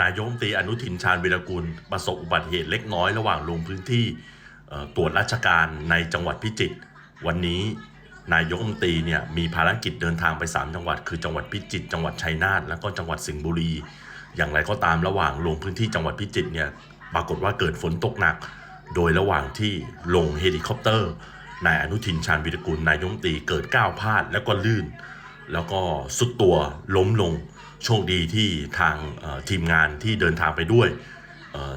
นายมตรีอนุทินชาญวิรกุลประสบอุบัติเหตุเล็กน้อยระหว่างลงพื้นที่ตรวจราชการในจังหวัดพิจิตรวันนี้นายกมตรีเนี่ยมีภารกิจเดินทางไป 3 จังหวัด คือจังหวัดพิจิตรจังหวัดชัยนาทแล้วก็จังหวัดสิงห์บุรี อย่างไรก็ตามระหว่างลงพื้นที่จังหวัดพิจิตรเนี่ยปรากฏว่าเกิดฝนตกหนัก โดยระหว่างที่ลงเฮลิคอปเตอร์นายอนุทินชาญวิรกุลนายกมตรีเกิดก้าวพลาดแล้วก็ลื่น แล้วก็สุดตัวล้มลง โชคดีที่ทางทีมงานที่เดินทางไปด้วย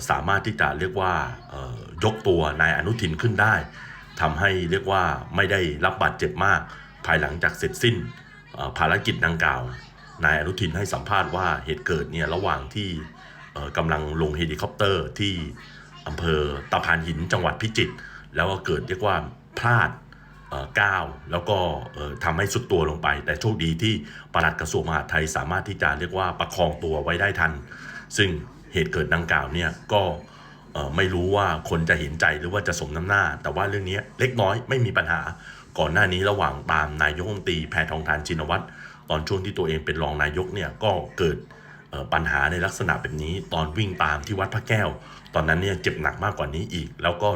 สามารถที่จะเรียกว่ายกตัวนายอนุทินขึ้นได้ทำให้เรียกว่าไม่ได้รับบาดเจ็บมาก ภายหลังจากเสร็จสิ้นภารกิจดังกล่าวนายอนุทินให้สัมภาษณ์ว่าเหตุเกิดเนี่ยระหว่างที่กำลังลงเฮลิคอปเตอร์ที่อำเภอตะพานหินจังหวัดพิจิตรแล้วก็เกิดเรียกว่าพลาด ก้าวแล้วก็เอ่อทำให้สุดตัวลงไป แต่โชคดีที่ปลัดกระทรวงมหาดไทยสามารถที่จะเรียกว่าประคองตัวไว้ได้ทัน ซึ่งเหตุเกิดดังกล่าวเนี่ยก็ไม่รู้ว่าคนจะเห็นใจหรือว่าจะสมน้ำหน้า แต่ว่าเรื่องนี้เล็กน้อยไม่มีปัญหาก่อนหน้านี้ระหว่างตามนายกรัฐมนตรีแพทองทานชินวัตรตอนช่วงที่ตัวเองเป็นรองนายกเนี่ยก็เกิดปัญหาในลักษณะแบบนี้ ตอนวิ่งตามที่วัดพระแก้ว ตอนนั้นเนี่ยเจ็บหนักมากกว่านี้อีก แล้วก็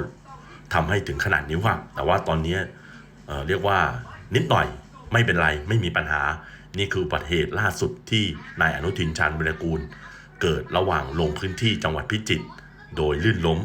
ทำให้ถึงขนาดนิ้วหักแต่ว่าตอนนี้ เอ่อเรียกว่านิดหน่อยไม่เป็นไรไม่มีปัญหา นี่คืออุบัติเหตุล่าสุดที่นายอนุทินชาญวิรกูล เกิดระหว่างลงพื้นที่จังหวัดพิจิตรโดยลื่นล้ม